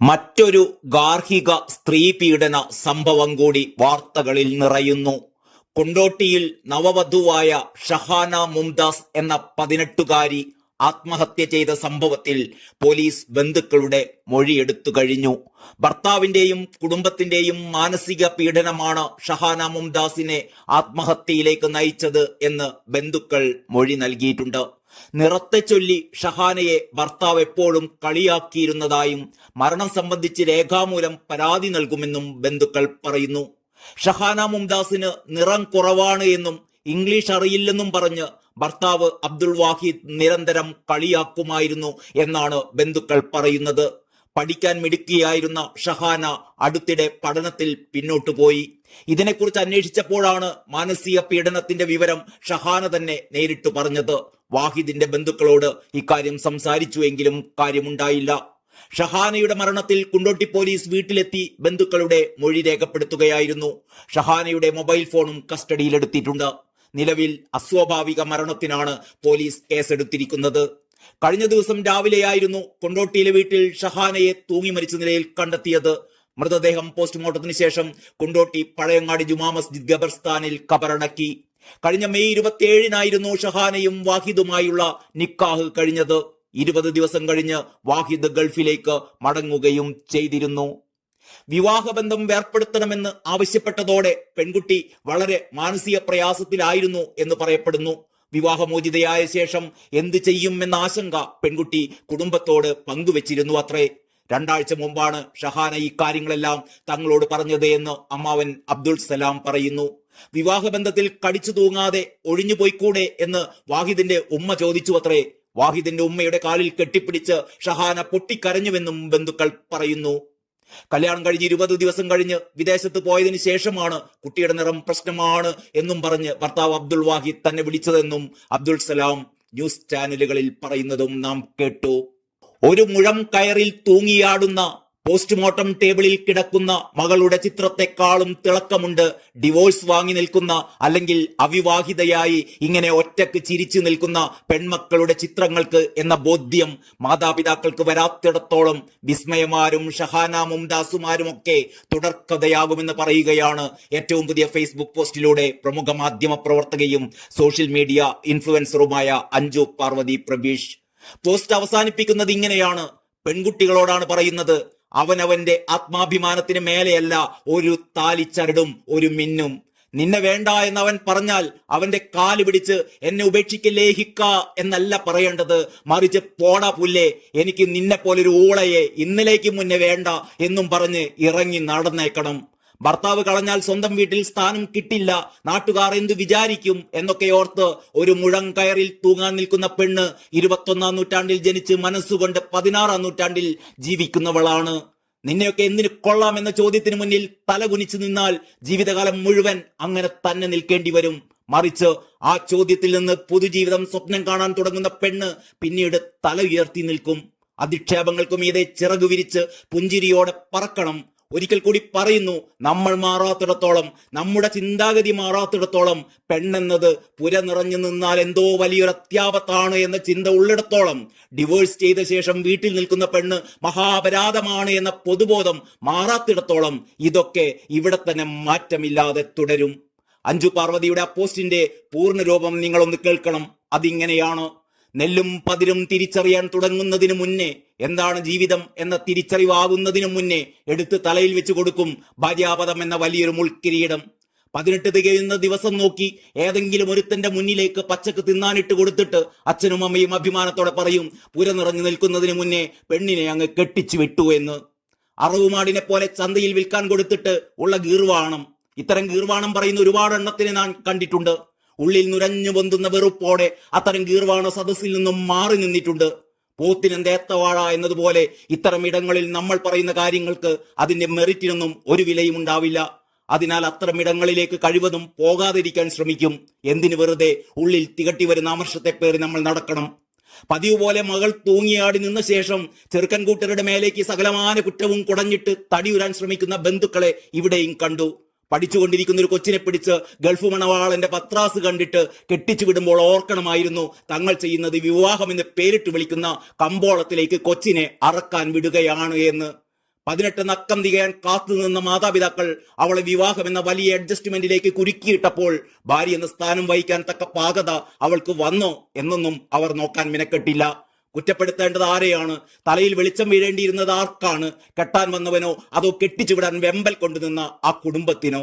മറ്റൊരു ഗാർഹിക സ്ത്രീ പീഡന സംഭവം കൂടി വാർത്തകളിൽ നിറയുന്നു. കൊണ്ടോട്ടിയിൽ നവവധുവായ ഷഹാന മുംദാസ് എന്ന പതിനെട്ടുകാരി ആത്മഹത്യ ചെയ്ത സംഭവത്തിൽ പോലീസ് ബന്ധുക്കളുടെ മൊഴിയെടുത്തു കഴിഞ്ഞു. ഭർത്താവിന്റെയും കുടുംബത്തിന്റെയും മാനസിക പീഡനമാണ് ഷഹാന മുംദാസിനെ ആത്മഹത്യയിലേക്ക് നയിച്ചത് എന്ന് ബന്ധുക്കൾ മൊഴി നൽകിയിട്ടുണ്ട്. നിറത്തെ ചൊല്ലി ഷഹാനയെ ഭർത്താവ് എപ്പോഴും കളിയാക്കിയിരുന്നതായും മരണം സംബന്ധിച്ച് രേഖാമൂലം പരാതി നൽകുമെന്നും ബന്ധുക്കൾ പറയുന്നു. ഷഹാന മുംതാസിന് നിറം കുറവാണ് എന്നും ഇംഗ്ലീഷ് അറിയില്ലെന്നും പറഞ്ഞ് ഭർത്താവ് അബ്ദുൾ വാഹിദ് നിരന്തരം കളിയാക്കുമായിരുന്നു എന്നാണ് ബന്ധുക്കൾ പറയുന്നത്. പഠിക്കാൻ മിടുക്കിയായിരുന്ന ഷഹാന അടുത്തിടെ പഠനത്തിൽ പിന്നോട്ടു പോയി. ഇതിനെക്കുറിച്ച് അന്വേഷിച്ചപ്പോഴാണ് മാനസിക പീഡനത്തിന്റെ വിവരം ഷഹാന തന്നെ നേരിട്ടു പറഞ്ഞത്. വാഹിദിന്റെ ബന്ധുക്കളോട് ഇക്കാര്യം സംസാരിച്ചുവെങ്കിലും കാര്യമുണ്ടായില്ല. ഷഹാനയുടെ മരണത്തിൽ കുണ്ടോട്ടി പോലീസ് വീട്ടിലെത്തി ബന്ധുക്കളുടെ മൊഴി രേഖപ്പെടുത്തുകയായിരുന്നു. ഷഹാനയുടെ മൊബൈൽ ഫോണും കസ്റ്റഡിയിലെടുത്തിട്ടുണ്ട്. നിലവിൽ അസ്വാഭാവിക മരണത്തിനാണ് പോലീസ് കേസെടുത്തിരിക്കുന്നത്. കഴിഞ്ഞ ദിവസം രാവിലെയായിരുന്നു കൊണ്ടോട്ടിയിലെ വീട്ടിൽ ഷഹാനയെ തൂങ്ങി മരിച്ച നിലയിൽ കണ്ടെത്തിയത്. മൃതദേഹം പോസ്റ്റ്മോർട്ടത്തിന് ശേഷം കൊണ്ടോട്ടി പഴയങ്ങാടി ജുമാ മസ്ജിദ് ഖബർസ്ഥാനിൽ കബറടക്കി. കഴിഞ്ഞ മെയ് ഇരുപത്തിയേഴിനായിരുന്നു ഷഹാനയും വാഹിദുമായുള്ള നിക്കാഹ് കഴിഞ്ഞത്. ഇരുപത് ദിവസം കഴിഞ്ഞ് വാഹിദ് ഗൾഫിലേക്ക് മടങ്ങുകയും ചെയ്തിരുന്നു. വിവാഹബന്ധം വേർപ്പെടുത്തണമെന്ന് ആവശ്യപ്പെട്ടതോടെ പെൺകുട്ടി വളരെ മാനസിക പ്രയാസത്തിലായിരുന്നു എന്ന് പറയപ്പെടുന്നു. വിവാഹമോചിതയായ ശേഷം എന്ത് ചെയ്യും എന്ന ആശങ്ക പെൺകുട്ടി കുടുംബത്തോട് പങ്കുവച്ചിരുന്നു അത്രേ. രണ്ടാഴ്ച മുമ്പാണ് ഷഹാന ഇക്കാര്യങ്ങളെല്ലാം തങ്ങളോട് പറഞ്ഞത് എന്ന് അമ്മാവൻ അബ്ദുൾ സലാം പറയുന്നു. വിവാഹബന്ധത്തിൽ കടിച്ചു തൂങ്ങാതെ ഒഴിഞ്ഞു പോയിക്കൂടെ എന്ന് വാഹിദിന്റെ ഉമ്മ ചോദിച്ചു അത്രേ വാഹിദിന്റെ ഉമ്മയുടെ കാലിൽ കെട്ടിപ്പിടിച്ച് ഷഹാന പൊട്ടിക്കരഞ്ഞുവെന്നും ബന്ധുക്കൾ പറയുന്നു. കല്യാണം കഴിഞ്ഞ് ഇരുപത് ദിവസം കഴിഞ്ഞ് വിദേശത്ത് പോയതിനു ശേഷമാണ് കുട്ടിയുടെ നിറം പ്രശ്നമാണ് എന്നും പറഞ്ഞ് ഭർത്താവ് അബ്ദുൾ വാഹിദ് തന്നെ വിളിച്ചതെന്നും അബ്ദുൾ സലാം ന്യൂസ് ചാനലുകളിൽ പറയുന്നതും നാം കേട്ടു. ഒരു മുഴം കയറിൽ തൂങ്ങിയാടുന്ന പോസ്റ്റ്മോർട്ടം ടേബിളിൽ കിടക്കുന്ന മകളുടെ ചിത്രത്തെക്കാളും തിളക്കമുണ്ട്. ഡിവോഴ്സ് വാങ്ങി നിൽക്കുന്ന അല്ലെങ്കിൽ അവിവാഹിതയായി ഇങ്ങനെ ഒറ്റയ്ക്ക് ചിരിച്ചു നിൽക്കുന്ന പെൺമക്കളുടെ ചിത്രങ്ങൾക്ക് എന്ന ബോധ്യം മാതാപിതാക്കൾക്ക് വരാത്തിടത്തോളം വിസ്മയമാരും ഷഹാന മുംദാസുമാരും ഒക്കെ തുടർക്കഥയാകുമെന്ന് പറയുകയാണ് ഏറ്റവും പുതിയ ഫേസ്ബുക്ക് പോസ്റ്റിലൂടെ പ്രമുഖ മാധ്യമ പ്രവർത്തകയും സോഷ്യൽ മീഡിയ ഇൻഫ്ലുവൻസറുമായ അഞ്ജു പാർവതി പ്രബീഷ്. പോസ്റ്റ് അവസാനിപ്പിക്കുന്നത് ഇങ്ങനെയാണ്. പെൺകുട്ടികളോടാണ് പറയുന്നത്. അവനവന്റെ ആത്മാഭിമാനത്തിന് മേലെയല്ല ഒരു താലിച്ചരടും ഒരു മിന്നും. നിന്നെ വേണ്ട എന്ന് അവൻ പറഞ്ഞാൽ അവന്റെ കാൽ പിടിച്ച് എന്നെ ഉപേക്ഷിക്ക ഹിക്ക എന്നല്ല പറയേണ്ടത്. മറിച്ച് പോടാ പുല്ലേ എനിക്ക് നിന്നെ പോലൊരു ഊളയെ ഇന്നലേക്ക് മുന്നേ വേണ്ട എന്നും പറഞ്ഞ് ഇറങ്ങി നടന്നേക്കണം. ഭർത്താവ് കളഞ്ഞാൽ സ്വന്തം വീട്ടിൽ സ്ഥാനം കിട്ടില്ല. നാട്ടുകാർ എന്തു വിചാരിക്കും എന്നൊക്കെ ഓർത്ത് ഒരു മുഴം കയറിൽ തൂങ്ങാൻ നിൽക്കുന്ന പെണ്ണ് ഇരുപത്തൊന്നാം നൂറ്റാണ്ടിൽ ജനിച്ച് മനസ്സുകൊണ്ട് പതിനാറാം നൂറ്റാണ്ടിൽ ജീവിക്കുന്നവളാണ്. നിന്നെയൊക്കെ എന്തിനു കൊള്ളാം എന്ന ചോദ്യത്തിന് മുന്നിൽ തല കുനിച്ചു നിന്നാൽ ജീവിതകാലം മുഴുവൻ അങ്ങനെ തന്നെ നിൽക്കേണ്ടി വരും. മറിച്ച് ആ ചോദ്യത്തിൽ നിന്ന് പൊതുജീവിതം സ്വപ്നം കാണാൻ തുടങ്ങുന്ന പെണ്ണ് പിന്നീട് തല ഉയർത്തി നിൽക്കും. അധിക്ഷേപങ്ങൾക്കും ഇതേ ചിറകു വിരിച്ച് പുഞ്ചിരിയോടെ പറക്കണം. ഒരിക്കൽ കൂടി പറയുന്നു നമ്മൾ മാറാത്തിടത്തോളം നമ്മുടെ ചിന്താഗതി മാറാത്തിടത്തോളം പെണ്ണെന്നത് പുര നിറഞ്ഞു നിന്നാൽ എന്തോ വലിയൊരു അത്യാപത്താണ് എന്ന ചിന്ത ഉള്ളിടത്തോളം ഡിവോഴ്സ് ചെയ്ത ശേഷം വീട്ടിൽ നിൽക്കുന്ന പെണ്ണ് മഹാപരാധമാണ് എന്ന പൊതുബോധം മാറാത്തിടത്തോളം ഇതൊക്കെ ഇവിടെ തന്നെ മാറ്റമില്ലാതെ തുടരും. അഞ്ജു പാർവതിയുടെ ആ പോസ്റ്റിന്റെ പൂർണരൂപം നിങ്ങളൊന്ന് കേൾക്കണം. അതിങ്ങനെയാണ് നെല്ലും പതിരും തിരിച്ചറിയാൻ തുടങ്ങുന്നതിന് മുന്നേ എന്താണ് ജീവിതം എന്ന തിരിച്ചറിവാകുന്നതിനു മുന്നേ എടുത്ത് തലയിൽ വെച്ച് കൊടുക്കും ഭാര്യാപദം എന്ന വലിയൊരു മുൾക്കിരീടം. പതിനെട്ട് തികയുന്ന ദിവസം നോക്കി ഏതെങ്കിലും ഒരുത്തന്റെ മുന്നിലേക്ക് പച്ചക്ക് തിന്നാനിട്ട് കൊടുത്തിട്ട് അച്ഛനും അമ്മയും അഭിമാനത്തോടെ പറയും പുര നിറഞ്ഞു നിൽക്കുന്നതിന് മുന്നേ പെണ്ണിനെ അങ്ങ് കെട്ടിച്ചു വിട്ടു എന്ന്. അറവുമാടിനെ പോലെ ചന്തയിൽ വിൽക്കാൻ കൊടുത്തിട്ട് ഉള്ള ഗീർവാണം. ഇത്തരം ഗീർവാണം പറയുന്ന ഒരുപാട് എണ്ണത്തിനെ ഞാൻ കണ്ടിട്ടുണ്ട്. ഉള്ളിൽ നുരഞ്ഞു പൊന്തുന്ന വെറുപ്പോടെ അത്തരം ഗീർവാണ സദസ്സിൽ നിന്നും മാറി നിന്നിട്ടുണ്ട്. പോത്തിനെന്തേത്തവാഴ എന്നതുപോലെ ഇത്തരം ഇടങ്ങളിൽ നമ്മൾ പറയുന്ന കാര്യങ്ങൾക്ക് അതിന്റെ മെറിറ്റിനൊന്നും ഒരു വിലയും ഉണ്ടാവില്ല. അതിനാൽ അത്തരം ഇടങ്ങളിലേക്ക് കഴിവതും പോകാതിരിക്കാൻ ശ്രമിക്കും. എന്തിനു വെറുതെ ഉള്ളിൽ തികട്ടി വരുന്ന അമർഷത്തെ പേറി നമ്മൾ നടക്കണം? പതിവ് പോലെ മകൾ തൂങ്ങിയാടി നിന്ന ശേഷം ചെറുക്കൻകൂട്ടരുടെ മേലേക്ക് സകലമാന കുറ്റവും കുടഞ്ഞിട്ട് തടിയുരാൻ ശ്രമിക്കുന്ന ബന്ധുക്കളെ ഇവിടെയും കണ്ടു. പഠിച്ചുകൊണ്ടിരിക്കുന്ന ഒരു കൊച്ചിനെ പിടിച്ച് ഗൾഫ് മണവാളന്റെ പത്രാസ് കണ്ടിട്ട് കെട്ടിച്ചു വിടുമ്പോൾ ഓർക്കണമായിരുന്നു തങ്ങൾ ചെയ്യുന്നത് വിവാഹം എന്ന് പേരിട്ട് വിളിക്കുന്ന കമ്പോളത്തിലേക്ക് കൊച്ചിനെ അറക്കാൻ വിടുകയാണ് എന്ന്. പതിനെട്ട് നക്കം തികയാൻ കാത്തുനിന്ന മാതാപിതാക്കൾ അവളെ വിവാഹം എന്ന വലിയ അഡ്ജസ്റ്റ്മെന്റിലേക്ക് കുരുക്കിയിട്ടപ്പോൾ ഭാര്യ എന്ന സ്ഥാനം വഹിക്കാൻ തക്ക പാകത അവൾക്ക് വന്നോ എന്നൊന്നും അവർ നോക്കാൻ മിനക്കെട്ടില്ല. കുറ്റപ്പെടുത്തേണ്ടത് ആരെയാണ്? തലയിൽ വെളിച്ചം വീഴേണ്ടിയിരുന്നത് ആർക്കാണ്? കെട്ടാൻ വന്നവനോ അതോ കെട്ടിച്ചു വിടാൻ വെമ്പൽ കൊണ്ടുനിന്ന ആ കുടുംബത്തിനോ?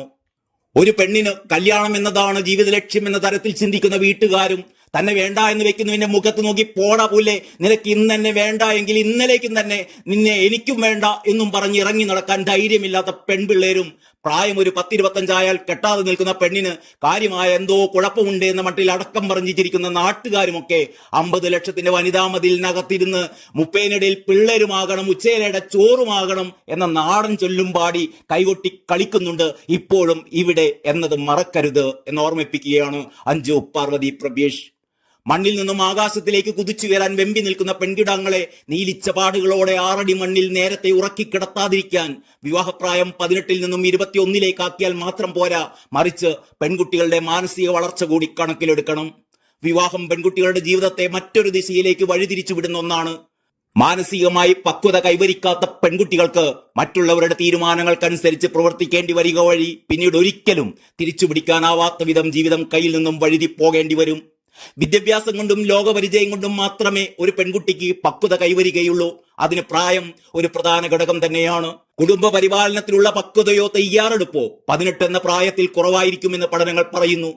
ഒരു പെണ്ണിന് കല്യാണം എന്നതാണ് ജീവിത ലക്ഷ്യം എന്ന തരത്തിൽ ചിന്തിക്കുന്ന വീട്ടുകാരും തന്നെ വേണ്ട എന്ന് വെക്കുന്നതിന്റെ മുഖത്ത് നോക്കി പോടാ പുല്ലേ നിനക്ക് ഇന്ന് തന്നെ വേണ്ട എങ്കിൽ ഇന്നലേക്കും തന്നെ നിന്നെ എനിക്കും വേണ്ട എന്നും പറഞ്ഞ് ഇറങ്ങി നടക്കാൻ ധൈര്യമില്ലാത്ത പെൺപിള്ളേരും പ്രായം ഒരു പത്തിരുപത്തഞ്ചായാൽ കെട്ടാതെ നിൽക്കുന്ന പെണ്ണിന് കാര്യമായ എന്തോ കുഴപ്പമുണ്ട് എന്ന മട്ടിൽ അടക്കം പറഞ്ഞിരിക്കുന്ന നാട്ടുകാരുമൊക്കെ അമ്പത് ലക്ഷത്തിന്റെ വനിതാ മതിലിനകത്തിരുന്ന് മുപ്പേനിടയിൽ പിള്ളേരുമാകണം ഉച്ചയിലയുടെ ചോറുമാകണം എന്ന നാടൻ ചൊല്ലും പാടി കൈകൊട്ടി കളിക്കുന്നുണ്ട് ഇപ്പോഴും ഇവിടെ എന്നത് മറക്കരുത് എന്ന് ഓർമ്മിപ്പിക്കുകയാണ് അഞ്ചു പാർവതി പ്രബീഷ് മണ്ണിൽ നിന്നും ആകാശത്തിലേക്ക് കുതിച്ചു വരാൻ വെമ്പി നിൽക്കുന്ന പെൺകിടാങ്ങളെ നീലിച്ച പാടുകളോടെ ആറടി മണ്ണിൽ നേരത്തെ ഉറക്കി കിടത്താതിരിക്കാൻ വിവാഹപ്രായം പതിനെട്ടിൽ നിന്നും ഇരുപത്തിയൊന്നിലേക്കാക്കിയാൽ മാത്രം പോരാ. മറിച്ച് പെൺകുട്ടികളുടെ മാനസിക വളർച്ച കൂടി കണക്കിലെടുക്കണം. വിവാഹം പെൺകുട്ടികളുടെ ജീവിതത്തെ മറ്റൊരു ദിശയിലേക്ക് വഴിതിരിച്ചു വിടുന്ന ഒന്നാണ്. മാനസികമായി പക്വത കൈവരിക്കാത്ത പെൺകുട്ടികൾക്ക് മറ്റുള്ളവരുടെ തീരുമാനങ്ങൾക്കനുസരിച്ച് പ്രവർത്തിക്കേണ്ടി വരിക വഴി പിന്നീട് ഒരിക്കലും തിരിച്ചു പിടിക്കാനാവാത്ത വിധം ജീവിതം കയ്യിൽ നിന്നും വഴുതി പോകേണ്ടി വരും. വിദ്യാഭ്യാസം കൊണ്ടും ലോകപരിചയം കൊണ്ടും മാത്രമേ ഒരു പെൺകുട്ടിക്ക് പക്വത കൈവരികയുള്ളൂ. അതിന് പ്രായം ഒരു പ്രധാന ഘടകം തന്നെയാണ്. കുടുംബ പരിപാലനത്തിലുള്ള പക്വതയോ തയ്യാറെടുപ്പോ പതിനെട്ട് എന്ന പ്രായത്തിൽ കുറവായിരിക്കുമെന്ന് പഠനങ്ങൾ പറയുന്നു.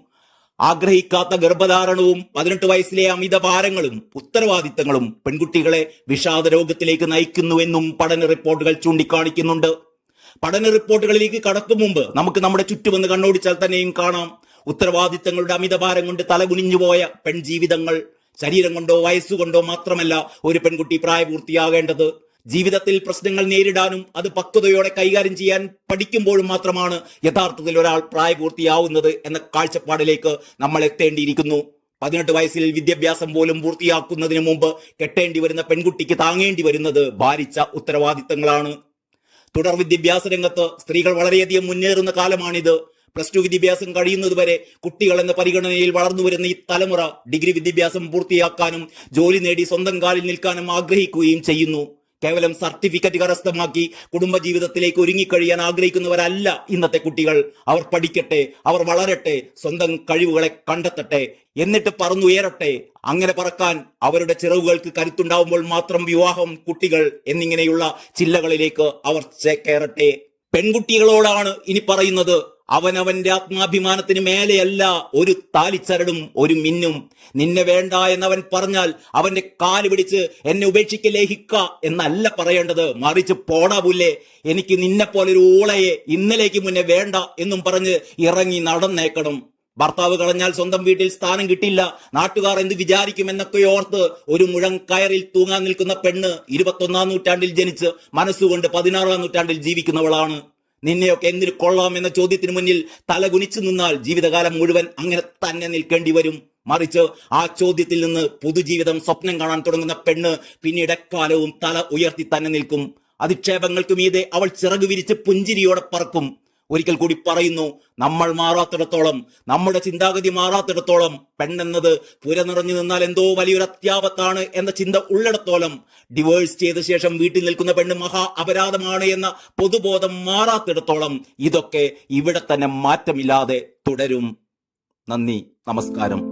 ആഗ്രഹിക്കാത്ത ഗർഭധാരണവും പതിനെട്ട് വയസ്സിലെ അമിത ഭാരങ്ങളും ഉത്തരവാദിത്തങ്ങളും പെൺകുട്ടികളെ വിഷാദ രോഗത്തിലേക്ക് നയിക്കുന്നുവെന്നും പഠന റിപ്പോർട്ടുകൾ ചൂണ്ടിക്കാണിക്കുന്നുണ്ട്. പഠന റിപ്പോർട്ടുകളിലേക്ക് കടക്കും മുമ്പ് നമുക്ക് നമ്മുടെ ചുറ്റുമെന്ന് കണ്ണോടിച്ചാൽ തന്നെയും കാണാം. ഉത്തരവാദിത്തങ്ങളുടെ അമിതഭാരം കൊണ്ട് തലകുനിഞ്ഞുപോയ പെൺജീവിതങ്ങൾ ശരീരം കൊണ്ടോ വയസ്സുകൊണ്ടോ മാത്രമല്ല ഒരു പെൺകുട്ടി പ്രായപൂർത്തിയാകേണ്ടത്. ജീവിതത്തിൽ പ്രശ്നങ്ങൾ നേരിടാനും അത് പക്വതയോടെ കൈകാര്യം ചെയ്യാൻ പഠിക്കുമ്പോഴും മാത്രമാണ് യഥാർത്ഥത്തിൽ ഒരാൾ പ്രായപൂർത്തിയാവുന്നത് എന്ന കാഴ്ചപ്പാടിലേക്ക് നമ്മൾ എത്തേണ്ടിയിരിക്കുന്നു. പതിനെട്ട് വയസ്സിൽ വിദ്യാഭ്യാസം പോലും പൂർത്തിയാക്കുന്നതിന് മുമ്പ് കെട്ടേണ്ടി വരുന്ന പെൺകുട്ടിക്ക് താങ്ങേണ്ടി വരുന്നത് ഭാരിച്ച ഉത്തരവാദിത്തങ്ങളാണ്. തുടർ വിദ്യാഭ്യാസ രംഗത്ത് സ്ത്രീകൾ വളരെയധികം മുന്നേറുന്ന കാലമാണിത്. പ്ലസ് ടു വിദ്യാഭ്യാസം കഴിയുന്നതുവരെ കുട്ടികൾ എന്ന പരിഗണനയിൽ വളർന്നു വരുന്ന ഈ തലമുറ ഡിഗ്രി വിദ്യാഭ്യാസം പൂർത്തിയാക്കാനും ജോലി നേടി സ്വന്തം കാലിൽ നിൽക്കാനും ആഗ്രഹിക്കുകയും ചെയ്യുന്നു. കേവലം സർട്ടിഫിക്കറ്റ് കരസ്ഥമാക്കി കുടുംബജീവിതത്തിലേക്ക് ഒരുങ്ങിക്കഴിയാൻ ആഗ്രഹിക്കുന്നവരല്ല ഇന്നത്തെ കുട്ടികൾ. അവർ പഠിക്കട്ടെ അവർ വളരട്ടെ സ്വന്തം കഴിവുകളെ കണ്ടെത്തട്ടെ എന്നിട്ട് പറന്നുയരട്ടെ അങ്ങനെ പറക്കാൻ അവരുടെ ചിറവുകൾക്ക് കരുത്തുണ്ടാവുമ്പോൾ മാത്രം വിവാഹം കുട്ടികൾ എന്നിങ്ങനെയുള്ള ചില്ലകളിലേക്ക് അവർ ചേക്കേറട്ടെ പെൺകുട്ടികളോടാണ് ഇനി പറയുന്നത്. അവനവന്റെ ആത്മാഭിമാനത്തിന് മേലെയല്ല ഒരു താലിച്ചരടും ഒരു മിന്നും. നിന്നെ വേണ്ട എന്നവൻ പറഞ്ഞാൽ അവന്റെ കാൽ പിടിച്ച് എന്നെ ഉപേക്ഷിക്ക ഹിക്ക എന്നല്ല പറയേണ്ടത്. മറിച്ച് പോടാ പുല്ലേ എനിക്ക് നിന്നെ പോലൊരു ഊളയെ ഇന്നലേക്ക് മുന്നേ വേണ്ട എന്നും പറഞ്ഞ് ഇറങ്ങി നടന്നേക്കണം. ഭർത്താവ് കളഞ്ഞാൽ സ്വന്തം വീട്ടിൽ സ്ഥാനം കിട്ടില്ല. നാട്ടുകാർ എന്ത് വിചാരിക്കുമെന്നൊക്കെ ഓർത്ത് ഒരു മുഴം കയറിൽ തൂങ്ങാൻ നിൽക്കുന്ന പെണ്ണ് ഇരുപത്തൊന്നാം നൂറ്റാണ്ടിൽ ജനിച്ച് മനസ്സുകൊണ്ട് പതിനാറാം നൂറ്റാണ്ടിൽ ജീവിക്കുന്നവളാണ്. നിന്നെയൊക്കെ എന്തിനു കൊള്ളാം എന്ന ചോദ്യത്തിന് മുന്നിൽ തല കുനിച്ചു നിന്നാൽ ജീവിതകാലം മുഴുവൻ അങ്ങനെ തന്നെ നിൽക്കേണ്ടി വരും. മറിച്ച് ആ ചോദ്യത്തിൽ നിന്ന് പുതുജീവിതം സ്വപ്നം കാണാൻ തുടങ്ങുന്ന പെണ്ണ് പിന്നീട് എക്കാലവും തല ഉയർത്തി തന്നെ നിൽക്കും. അധിക്ഷേപങ്ങൾക്ക് മീതെ അവൾ ചിറകു വിരിച്ച് പുഞ്ചിരിയോടെ പറക്കും. ഒരിക്കൽ കൂടി പറയുന്നു നമ്മൾ മാറാത്തിടത്തോളം നമ്മുടെ ചിന്താഗതി മാറാത്തിടത്തോളം പെണ്ണെന്നത് പുര നിറഞ്ഞു നിന്നാൽ എന്തോ വലിയൊരു അത്യാപത്താണ് എന്ന ചിന്ത ഉള്ളിടത്തോളം ഡിവോഴ്സ് ചെയ്ത ശേഷം വീട്ടിൽ നിൽക്കുന്ന പെണ്ണ് മഹാ അപരാധമാണ് എന്ന പൊതുബോധം മാറാത്തിടത്തോളം ഇതൊക്കെ ഇവിടെ തന്നെ മാറ്റമില്ലാതെ തുടരും. നന്ദി നമസ്കാരം.